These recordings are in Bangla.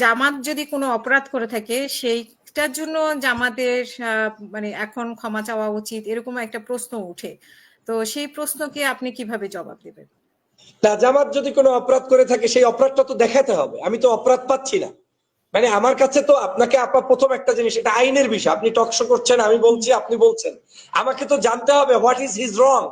জামাত যদি কোনো অপরাধ করে থাকে, সেইটার জন্য জামাতের মানে এখন ক্ষমা চাওয়া উচিত এরকম একটা প্রশ্ন উঠে। তো সেই প্রশ্নকে আপনি কীভাবে জবাব দেবেন? না, জামাত যদি কোনো অপরাধ করে থাকে, সেই অপরাধটা তো দেখাতে হবে। আমি তো অপরাধ পাচ্ছি না। মানে আমার কাছে তো আপনাকে আপা প্রথম একটা জিনিস, এটা আইনের বিষয়। আপনি টকশো করছেন, আমি বলছি, আপনি বলছেন। আমাকে তো জানতে হবে, হোয়াট ইজ হিজ রং?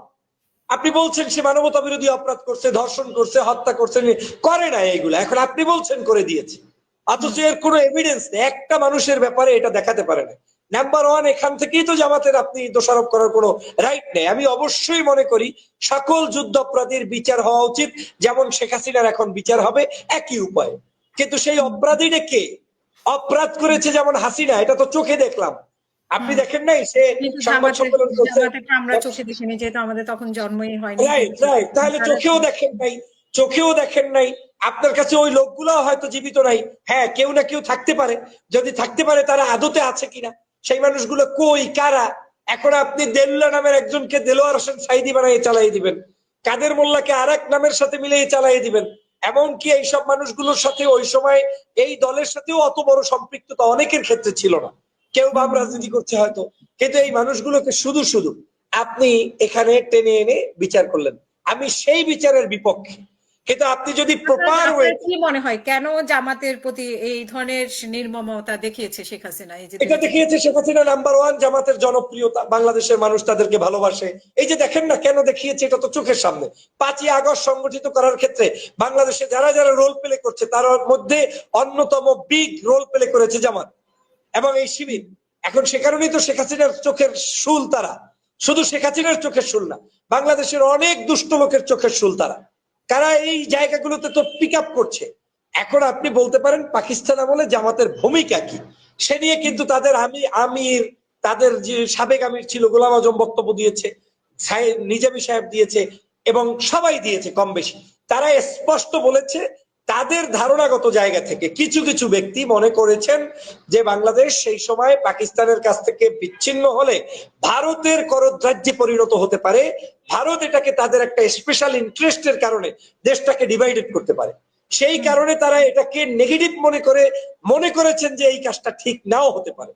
আপনি বলছেন সে মানবতা বিরোধী অপরাধ করছে, ধর্ষণ করছে, হত্যা করছে করে না এইগুলো। এখন আপনি বলছেন, করে দিয়েছে। অথচ এর কোনো এভিডেন্স নেই। একটা মানুষের ব্যাপারে এটা দেখাতে পারে না। নাম্বার ওয়ান এখান থেকেই তো জামাতের আপনি দোষারোপ করার কোনো রাইট নেই। আমি অবশ্যই মনে করি সকল যুদ্ধ অপরাধীর বিচার হওয়া উচিত। যেমন শেখ হাসিনার এখন বিচার হবে একই উপায়ে। কিন্তু সেই অপরাধীটা কে? অপরাধ করেছে যেমন হাসিনা এটা তো চোখে দেখলাম। আপনি দেখেন নাই সে সংবাদ সম্মেলন করছে। আমরা চোখে দেখিনি যেহেতু আমাদের তখন জন্মই হয়নি। রাইট রাইট তাহলে চোখেও দেখেন নাই চোখেও দেখেন নাই। আপনার কাছে ওই লোকগুলো হয়তো জীবিত নাই। হ্যাঁ কেউ না কেউ থাকতে পারে। যদি থাকতে পারে, তারা আদতে আছে কিনা? সেই মানুষগুলো কই, কারা? এখন আপনি দেল্লা নামের একজনকে দেলোয়ার হোসেন সাইদি বানিয়ে চালাই দিবেন। কাদের মোল্লাকে আর এক নামের সাথে মিলিয়ে চালাই দিবেন? এমনকি এইসব মানুষগুলোর সাথে ওই সময় এই দলের সাথেও অত বড় সম্পৃক্ততা অনেকের ক্ষেত্রে ছিল না। কেউ ভাব রাজনীতি করছে হয়তো। কিন্তু এই মানুষগুলোকে শুধু শুধু আপনি এখানে টেনে এনে বিচার করলেন। আমি সেই বিচারের বিপক্ষে কিন্তু আপনি যদি প্রপার ওয়ে কি মনে হয়? কেন জামাতের প্রতি এই ধরনের নির্মমতা দেখিয়েছে শেখ হাসিনা? এই যে এটা দেখিয়েছে শেখ হাসিনা নাম্বার ওয়ান জামাতের জনপ্রিয়তা বাংলাদেশের মানুষ তাদেরকে ভালোবাসে। এই যে দেখেন না কেন দেখিয়েছে এটা তো চোখের সামনে। পাঁচই আগস্ট সংগঠিত করার ক্ষেত্রে বাংলাদেশে যারা যারা রোল প্লে করছে তার মধ্যে অন্যতম বিগ রোল প্লে করেছে জামাত এবং এই শিবির। এখন সে কারণেই তো শেখ হাসিনার চোখের শুল তারা। শুধু শেখ হাসিনার চোখের শুল না বাংলাদেশের অনেক দুষ্ট লোকের চোখের শুল তারা। কারা এই জায়গাগুলোতে তো পিক করছে। এখন আপনি বলতে পারেন, পাকিস্তান আমলে জামাতের ভূমিকা কি? সে নিয়ে কিন্তু তাদের আমি, আমির, তাদের যে সাবেক আমির ছিল, গোলাম আজম বক্তব্য দিয়েছে নিজামী সাহেব দিয়েছে এবং সবাই দিয়েছে কম বেশি তারা স্পষ্ট বলেছে তাদের ধারণাগত জায়গা থেকে কিছু কিছু ব্যক্তি মনে করেছেন যে বাংলাদেশ সেই সময় পাকিস্তানের কাছ থেকে বিচ্ছিন্ন হলে ভারতের করদ্রাজ্যে পরিণত হতে পারে। ভারত এটাকে তাদের একটা স্পেশাল ইন্টারেস্টের কারণে দেশটাকে ডিভাইডেড করতে পারে। সেই কারণে তারা এটাকে নেগেটিভ মনে করে, মনে করেছেন যে এই কাজটা ঠিক নাও হতে পারে।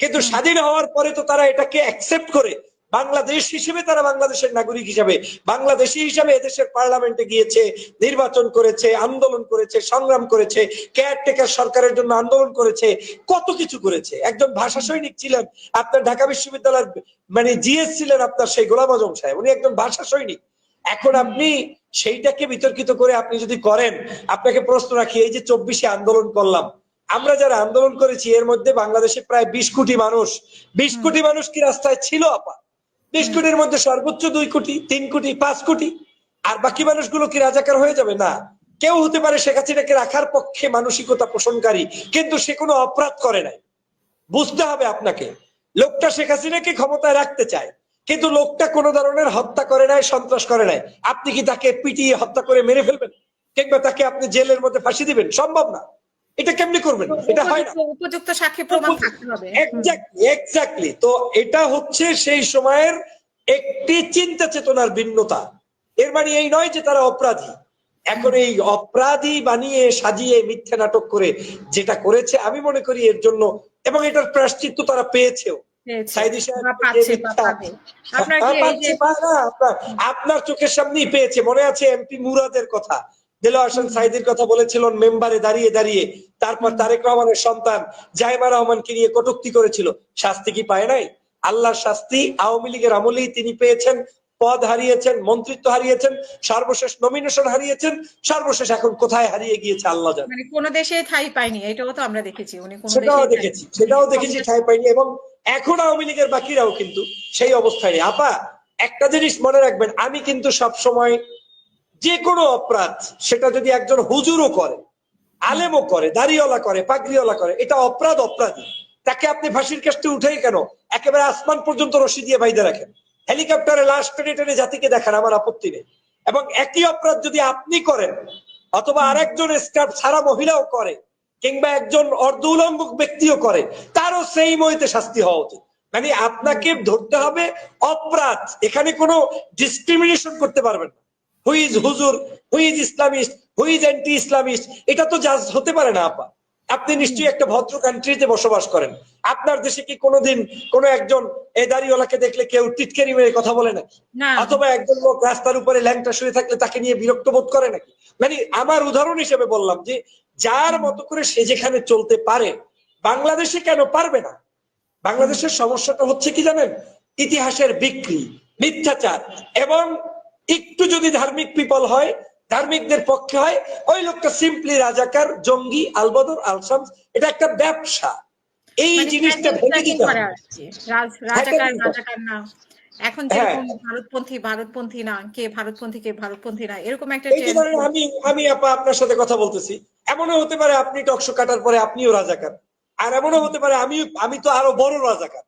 কিন্তু স্বাধীন হওয়ার পরে তো তারা এটাকে অ্যাকসেপ্ট করে বাংলাদেশ হিসেবে তারা বাংলাদেশের নাগরিক হিসাবে বাংলাদেশি হিসাবে এদেশের পার্লামেন্টে গিয়েছে নির্বাচন করেছে আন্দোলন করেছে সংগ্রাম করেছে কেয়ারটেকার সরকারের জন্য আন্দোলন করেছে কত কিছু করেছে। একজন ভাষা সৈনিক ছিলেন আপনার ঢাকা বিশ্ববিদ্যালয়ের মানে জিএস ছিলেন আপনার সেই গোলাম আজম সাহেব উনি একজন ভাষা সৈনিক। এখন আপনি সেইটাকে বিতর্কিত করে আপনি যদি করেন আপনাকে প্রশ্ন রাখি এই যে চব্বিশে আন্দোলন করলাম আমরা যারা আন্দোলন করেছি এর মধ্যে বাংলাদেশে প্রায় বিশ কোটি মানুষ বিশ কোটি মানুষ কি রাস্তায় ছিল আপা? বিশ কোটির মধ্যে সর্বোচ্চ দুই কোটি, তিন কোটি, পাঁচ কোটি। আর বাকি মানুষগুলো কি রাজাকার হয়ে যাবে? না। কেউ হতে পারে শেখ হাসিনাকে রাখার পক্ষে মানসিকতা পোষণকারী, কিন্তু সে কোনো অপরাধ করে নাই। বুঝতে হবে আপনাকে, লোকটা শেখ হাসিনাকে ক্ষমতায় রাখতে চায়, কিন্তু লোকটা কোনো ধরনের হত্যা করে নাই, সন্ত্রাস করে নাই। আপনি কি তাকে পিটিয়ে হত্যা করে মেরে ফেলবেন? কিংবা তাকে আপনি জেলের মধ্যে ফাঁসি দিবেন? সম্ভব না। এটা কেমনি করবেন? এটা হয় না। উপযুক্ত- সাক্ষী প্রমাণ থাকতে হবে। এক্স্যাক্টলি এক্স্যাক্টলি তো এটা হচ্ছে সেই সময়ের একটি চিন্তা চেতনার ভিন্নতা। এর মানে এই নয় যে তারা অপরাধী। এখন এই অপরাধী বানিয়ে সাজিয়ে মিথ্যা নাটক করে যেটা করেছে আমি মনে করি এর জন্য এবং এটার প্রাশ্চিত্য তারা পেয়েছেও। আপনার চোখের সামনেই পেয়েছে। মনে আছে এমপি মুরাদের কথা? দেলোয়ার হোসেন সাইদির কথা বলেছিলেন মেম্বারে দাঁড়িয়ে দাঁড়িয়ে। তারপর তারেক রহমানের সন্তান জাইমা রহমানকে নিয়ে কটুক্তি করেছিল। শাস্তি কি পায় নাই? আল্লাহর শাস্তি আওয়ামী লীগের আমলেই তিনি পেয়েছেন পদ হারিয়েছেন মন্ত্রিত্ব হারিয়েছেন সর্বশেষ নমিনেশন হারিয়েছেন সর্বশেষ এখন কোথায় হারিয়ে গিয়েছে আল্লাহ জানে। মানে কোন দেশে ঠাই পায়নি এটাও তো আমরা দেখেছি উনি কোন সেটাও দেখেছি সেটাও দেখেছি ঠাই পাইনি এবং এখন আওয়ামী লীগের বাকিরাও কিন্তু সেই অবস্থায় আপা একটা জিনিস মনে রাখবেন আমি কিন্তু সব সময় যে কোনো অপরাধ, সেটা যদি একজন হুজুরও করে, আলেমও করে, দাড়িওয়ালা করে, পাগড়িওয়ালা করে, এটা অপরাধ, অপরাধী। তাকে আপনি ফাঁসির কাছতে উঠেই কেন? একেবারে আসমান পর্যন্ত রশি দিয়ে বাইদে রাখেন। হেলিকপ্টারে লাশ টেনে টেনে জাতিকে দেখান আমার আপত্তি নেই। এবং একই অপরাধ যদি আপনি করেন, অথবা আরেকজন স্কার্ফ ছাড়া মহিলাও করে, কিংবা একজন অর্ধ উলঙ্গ ব্যক্তিও করে, তারও সেই মহিতে শাস্তি হওয়া উচিত। মানে আপনাকে ধরতে হবে অপরাধ। এখানে কোনো ডিসক্রিমিনেশন করতে পারবেন না। হুইজ হুজুর who's Islamist who's anti Islamist এটা তো জাজ হতে পারে না আপা। আপনি নিশ্চয়ই একটা ভদ্র কান্ট্রিতে বসবাস করেন। আপনার দেশে কি কোনোদিন কোনো একজন এ দাড়িওয়ালাকে দেখলে কেউ টিটকারি মেরে কথা বলে নাকি? না। অথবা একজন লোক রাস্তার উপরে ল্যাংটা শুয়ে থাকলে তাকে নিয়ে বিরক্ত বোধ করে নাকি? মানে আমার উদাহরণ হিসেবে বললাম যে যার মতো করে সে যেখানে চলতে পারে বাংলাদেশে কেন পারবে না? বাংলাদেশের সমস্যাটা হচ্ছে কি জানেন? ইতিহাসের বিক্রি মিথ্যাচার এবং একটু যদি ধার্মিক পিপল হয় ধার্মিকদের পক্ষে হয় ওই লোকটা সিম্পলি রাজাকার জঙ্গি আলবদর আলসাম এটা একটা ব্যবসা। এই মানে জিনিসটা ভেঙে দিতে হবে। আর কি রাজ- রাজাকার রাজাকার না। এখন হ্যাঁ। যেরকম ভারতপন্থী ভারতপন্থী না কে ভারতপন্থী কে ভারতপন্থী না এরকম একটা আমি আমি আপা আপনার সাথে কথা বলতেছি। এমনও হতে পারে আপনি টকশো কাটার পরে আপনিও রাজাকার। আর এমনও হতে পারে আমি আমি তো আরও বড় রাজাকার।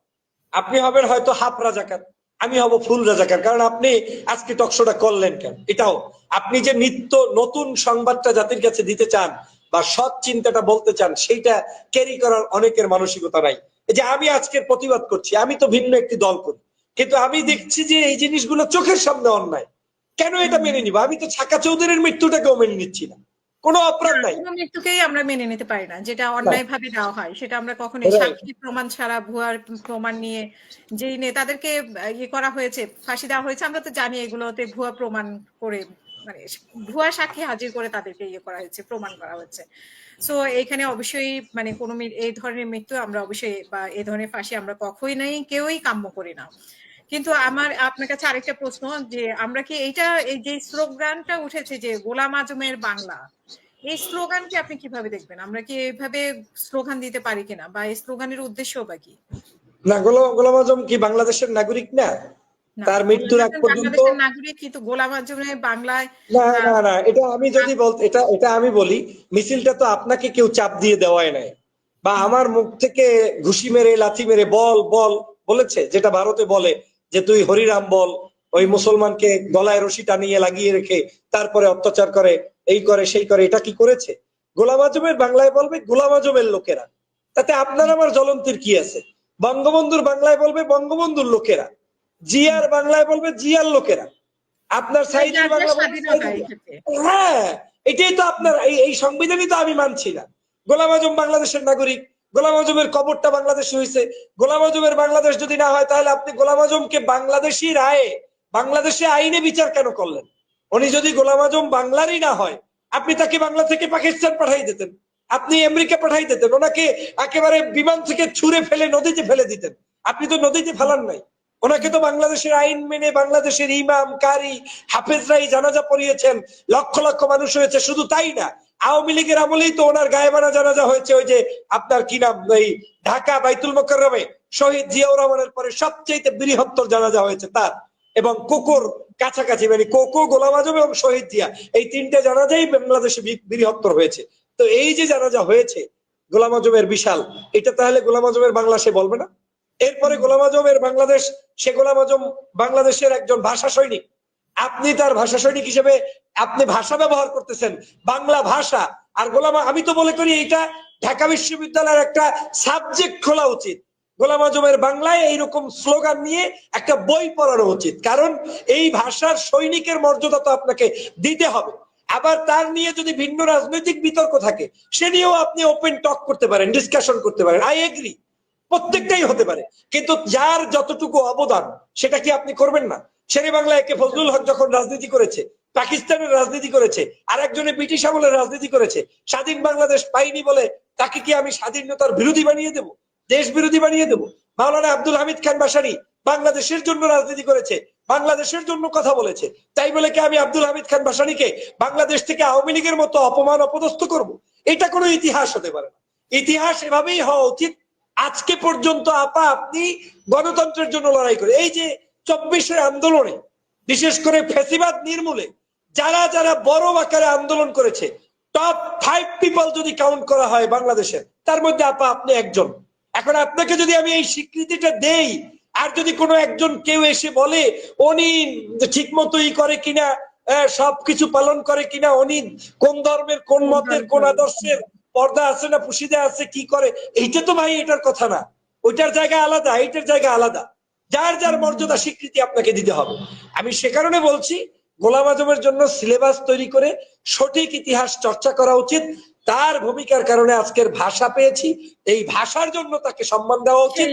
আপনি হবেন হয়তো হাফ রাজাকার। আমি হব ফুল রাজাকার। কারণ আপনি আজকে টকশোটা করলেন কেন? এটাও, আপনি যে নিত্য নতুন সংবাদটা জাতির কাছে দিতে চান বা সৎ চিন্তাটা বলতে চান, সেইটা ক্যারি করার অনেকের মানসিকতা নাই। যে আমি আজকের প্রতিবাদ করছি, আমি তো ভিন্ন একটি দল করি। কিন্তু আমি দেখছি যে এই জিনিসগুলো চোখের সামনে অন্যায়। কেন এটা মেনে নিব? আমি তো ছাকা চৌধুরীর মৃত্যুটাকেও মেনে নিচ্ছি না। কোনো অপরাধ নাই। মৃত্যুকেই আমরা মেনে নিতে পারি না যেটা অন্যায় ভাবে দেওয়া হয় সেটা আমরা কখনোই সাক্ষী প্রমাণ ছাড়া ভুয়ার প্রমাণ নিয়ে যেই নেতাদেরকে তাদেরকে ইয়ে করা হয়েছে ফাঁসি দেওয়া হয়েছে আমরা তো জানি এগুলোতে ভুয়া প্রমাণ করে মানে ভুয়া সাক্ষী হাজির করে তাদেরকে ইয়ে করা হয়েছে প্রমাণ করা হচ্ছে সো এখানে অবশ্যই মানে কোনো এই ধরনের মৃত্যু আমরা অবশ্যই বা এই ধরনের ফাঁসি আমরা কখনোই নাই কেউই কাম্য করি না। কিন্তু আমার আপনার কাছে আরেকটা প্রশ্ন যে আমরা কি এইটা এই যে স্লোগানটা উঠেছে যে গোলাম আজমের বাংলা এই স্লোগানকে আপনি কীভাবে দেখবেন? আমরা কি এইভাবে স্লোগান দিতে পারি কিনা বা এই স্লোগানের উদ্দেশ্য বা কি? না গোলাম গোলাম আজম কি বাংলাদেশের নাগরিক না? তার মৃত্যুর আগ পর্যন্ত নাগরিক কিন্তু গোলাম আজমের বাংলায় না না না এটা আমি যদি বলতে এটা এটা আমি বলি মিছিলটা তো আপনাকে কেউ চাপ দিয়ে দেওয়ায় নাই। বা আমার মুখ থেকে ঘুষি মেরে লাথি মেরে বল বল বলেছে যেটা ভারতে বলে। যে তুই হরিরাম বল ওই মুসলমানকে গলায় রশি টানিয়ে লাগিয়ে রেখে তারপরে অত্যাচার করে এই করে সেই করে এটা কি করেছে? গোলাম আজমের বাংলায় বলবে গোলাম আজমের লোকেরা। তাতে আপনার আমার জ্বলন্তির কি আছে? বঙ্গবন্ধুর বাংলায় বলবে বঙ্গবন্ধুর লোকেরা। জিয়ার বাংলায় বলবে জিয়ার লোকেরা। আপনার সাইদের বাংলা। হ্যাঁ এটাই তো আপনার এই এই সংবিধানই তো আমি মানছি না। গোলাম আজম বাংলাদেশের নাগরিক। গোলাম আজমের কবরটা বাংলাদেশে হয়েছে গোলাম আজমের বাংলাদেশ যদি না হয়, তাহলে আপনি গোলাম আজমকে বাংলাদেশি রায়ে, বাংলাদেশে আইনে বিচার কেন করলেন? উনি যদি গোলাম আজম বাংলারই না হয়, আপনি তাকে বাংলা থেকে পাকিস্তান পাঠাই দিতেন। আপনি আমেরিকা পাঠাই দিতেন। ওনাকে একেবারে বিমান থেকে ছুঁড়ে ফেলে নদীতে ফেলে দিতেন। আপনি তো নদীতে ফেলান নাই। ওনাকে তো বাংলাদেশের আইন মেনে বাংলাদেশের ইমাম কারি হাফেজরাই জানাজা পড়িয়েছেন, লক্ষ লক্ষ মানুষ হয়েছে, শুধু তাই না, আওয়ামী লীগের আমলেই তো ওনার গায়েবানা জানাজা হয়েছে, ওই যে আপনার কি নাম এই ঢাকা বাইতুল মোকাররমে, শহীদ জিয়াউর রহমানের পরে সবচেয়ে বৃহত্তর জানাজা হয়েছে তার, এবং কুকুর কাছাকাছি মানে কোকো, গোলাম আজম এবং শহীদ জিয়া, এই তিনটে জানাজাই বাংলাদেশে বৃহত্তর হয়েছে। তো এই যে জানাজা হয়েছে গোলাম আজমের বিশাল, এটা তাহলে গোলাম আজমের বাংলা সে বলবে না? এরপরে গোলাম আজমের বাংলাদেশ, সে গোলাম আজম বাংলাদেশের একজন ভাষা সৈনিক। আপনি তার ভাষা সৈনিক হিসেবে আপনি ভাষা ব্যবহার করতেছেন, বাংলা ভাষা। আর গোলাম, আমি তো মনে করি এটা ঢাকা বিশ্ববিদ্যালয়ের একটা সাবজেক্ট খোলা উচিত। গোলাম আজমের বাংলায় এইরকম স্লোগান নিয়ে একটা বই পড়ানো উচিত। কারণ এই ভাষার সৈনিকের মর্যাদা তো আপনাকে দিতে হবে। আবার তার নিয়ে যদি ভিন্ন রাজনৈতিক বিতর্ক থাকে, সে নিয়েও আপনি ওপেন টক করতে পারেন ডিসকাশন করতে পারেন। আই এগ্রি প্রত্যেকটাই হতে পারে। কিন্তু যার যতটুকু অবদান, সেটা কি আপনি করবেন না? শেরে বাংলা একে ফজলুল হক যখন রাজনীতি করেছে, পাকিস্তানের রাজনীতি করেছে আর একজনে ব্রিটিশ আমলের রাজনীতি করেছে, স্বাধীন বাংলাদেশ পাইনি বলে তাকে কি আমি স্বাধীনতার বিরোধী বানিয়ে দেব? দেশ বিরোধী বানিয়ে দেব? মাওলানা আব্দুল হামিদ খান বাসারি বাংলাদেশের জন্য রাজনীতি করেছে, বাংলাদেশের জন্য কথা বলেছে। তাই বলে কি আমি আব্দুল হামিদ খান বাসারিকে বাংলাদেশ থেকে আওয়ামী লীগের মতো অপমান, অপদস্থ করব? এটা কোনো ইতিহাস হতে পারে না। ইতিহাস এভাবেই হওয়া উচিত আজকে পর্যন্ত আপা আপনি গণতন্ত্রের জন্য লড়াই করে এই যে চব্বিশের আন্দোলনে বিশেষ করে ফেসিবাদ নির্মূলে যারা যারা বড় আকারে আন্দোলন করেছে টপ ফাইভ পিপল যদি কাউন্ট করা হয় বাংলাদেশের তার মধ্যে আপা আপনি একজন। এখন আপনাকে যদি আমি এই স্বীকৃতিটা দেই আর যদি কোনো একজন কেউ এসে বলে উনি ঠিক মতোই করে কিনা সবকিছু পালন করে কিনা উনি কোন ধর্মের কোন মতের কোন আদর্শের পর্দা আছে না পুশিদা আছে কি করে? এইটা তো ভাই এটার কথা না। ওইটার জায়গা আলাদা এইটার জায়গা আলাদা। যার যার মর্যাদা স্বীকৃতি আপনাকে দিতে হবে। আমি সে কারণে বলছি গোলাম আজমের জন্য সিলেবাস তৈরি করে সঠিক ইতিহাস চর্চা করা উচিত। তার ভূমিকার কারণে আজকের ভাষা পেয়েছি। এই ভাষার জন্য তাকে সম্মান দেওয়া উচিত।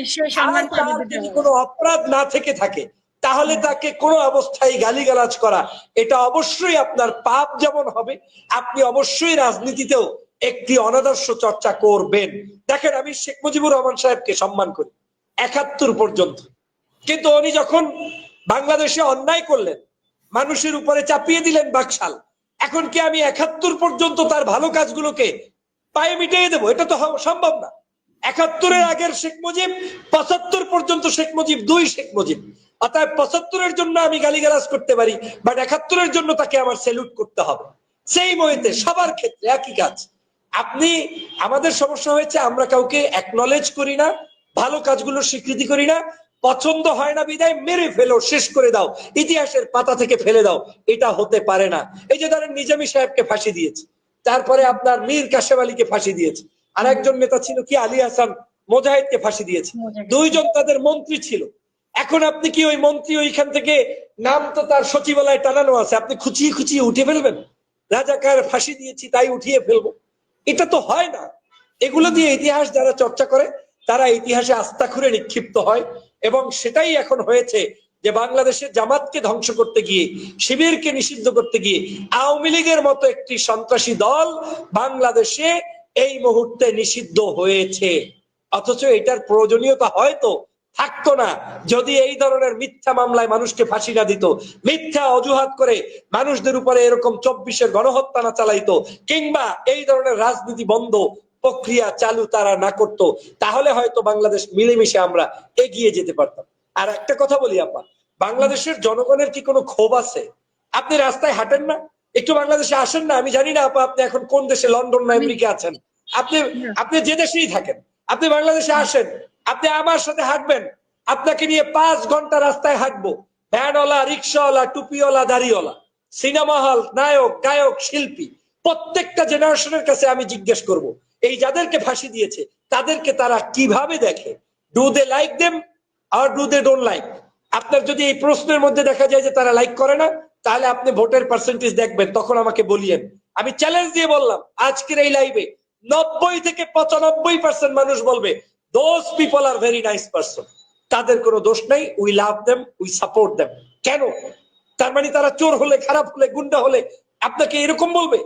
যদি কোনো অপরাধ না থেকে থাকে তাহলে তাকে কোনো অবস্থায় গালিগালাজ করা এটা অবশ্যই আপনার পাপ যেমন হবে আপনি অবশ্যই রাজনীতিতেও একটি অনাদর্শ চর্চা করবেন। দেখেন, আমি শেখ মুজিবুর রহমান সাহেবকে সম্মান করি, একাত্তর পর্যন্ত। কিন্তু উনি যখন বাংলাদেশে অন্যায় করলেন, মানুষের উপরে চাপিয়ে দিলেন বাকশাল, এখন কি আমি একাত্তর পর্যন্ত তার ভালো কাজগুলোকে পায়ে মিটিয়ে দেবো? এটা তো সম্ভব না। একাত্তরের আগের শেখ মুজিব, পঁচাত্তর পর্যন্ত শেখ মুজিব, দুই শেখ মুজিব। অতএব পঁচাত্তরের জন্য আমি গালিগালাজ করতে পারি, বাট একাত্তরের জন্য তাকে আমার স্যালুট করতে হবে। সেই মহিতে সবার ক্ষেত্রে একই কাজ। আপনি আমাদের সমস্যা হয়েছে আমরা কাউকে একনলেজ করি না ভালো কাজগুলো স্বীকৃতি করি না পছন্দ হয় না বিদায় মেরে ফেলো শেষ করে দাও ইতিহাসের পাতা থেকে ফেলে দাও এটা হতে পারে না। এই যে ধরেন নিজামী সাহেবকে ফাঁসি দিয়েছে তারপরে আপনার মীর কাশেম আলীকে ফাঁসি দিয়েছে আর একজন নেতা ছিল কি আলী হাসান মোজাহিদকে ফাঁসি দিয়েছে দুইজন তাদের মন্ত্রী ছিল। এখন আপনি কি ওই মন্ত্রী ওইখান থেকে নাম তো তার সচিবালয়ে টানানো আছে আপনি খুচিয়ে খুচিয়ে উঠে ফেলবেন? রাজাকার ফাঁসি দিয়েছি তাই উঠিয়ে ফেলব। এটা তো হয় না। এগুলো দিয়ে ইতিহাস যারা চর্চা করে, তারা ইতিহাসে আস্থা খুঁড়ে নিক্ষিপ্ত হয় এবং সেটাই এখন হয়েছে যে বাংলাদেশের জামাতকে ধ্বংস করতে গিয়ে, শিবিরকে নিষিদ্ধ করতে গিয়ে, আওয়ামী লীগের মতো একটি সন্ত্রাসী দল বাংলাদেশে এই মুহূর্তে নিষিদ্ধ হয়েছে। অথচ এটার প্রয়োজনীয়তা হয়তো থাকতো না। যদি এই ধরনের মিথ্যা মামলায় মানুষকে ফাঁসি না দিত, মিথ্যা অজুহাত করে মানুষদের উপরে এরকম চব্বিশের গণহত্যা না চালাইতো, কিংবা এই ধরনের রাজনীতি বন্ধ প্রক্রিয়া চালু তারা না করতো, তাহলে হয়তো বাংলাদেশ মিলেমিশে আমরা এগিয়ে যেতে পারতাম। আর একটা কথা বলি আপা, বাংলাদেশের জনগণের কি কোনো ক্ষোভ আছে? আপনি রাস্তায় হাঁটেন না? একটু বাংলাদেশে আসেন না? আমি জানি না আপা, আপনি এখন কোন দেশে, লন্ডন না, আমেরিকা আছেন। আপনি আপনি যে দেশেই থাকেন, আপনি বাংলাদেশে আসেন আপনি আমার সাথে হাঁটবেন, আপনাকে নিয়ে পাঁচ ঘণ্টা রাস্তায় হাঁটবো। ভ্যানওয়ালা, রিক্সাওয়ালা, টুপিওয়ালা, দাড়িওয়ালা, সিনেমা হল, নায়ক, গায়ক, শিল্পী, প্রত্যেকটা জেনারেশনের কাছে আমি জিজ্ঞেস করব, এই যাদেরকে ফাঁসি দিয়েছে, তাদেরকে তারা কীভাবে দেখে? ডু দে লাইক দেম আর ডু দে ডোন্ট লাইক আপনার যদি এই প্রশ্নের মধ্যে দেখা যায় যে তারা লাইক করে না, তাহলে আপনি ভোটের পার্সেন্টেজ দেখবেন, তখন আমাকে বলিয়েন। আমি চ্যালেঞ্জ দিয়ে বললাম, আজকের এই লাইভে নব্বই থেকে পঁচানব্বই পার্সেন্ট মানুষ বলবে those people are very nice person তাদের কোনো দোষ নাই we love them we support them কেন? তার মানে তারা চোর হলে, খারাপ হলে, গুন্ডা হলে, আপনাকে এরকম বলবে?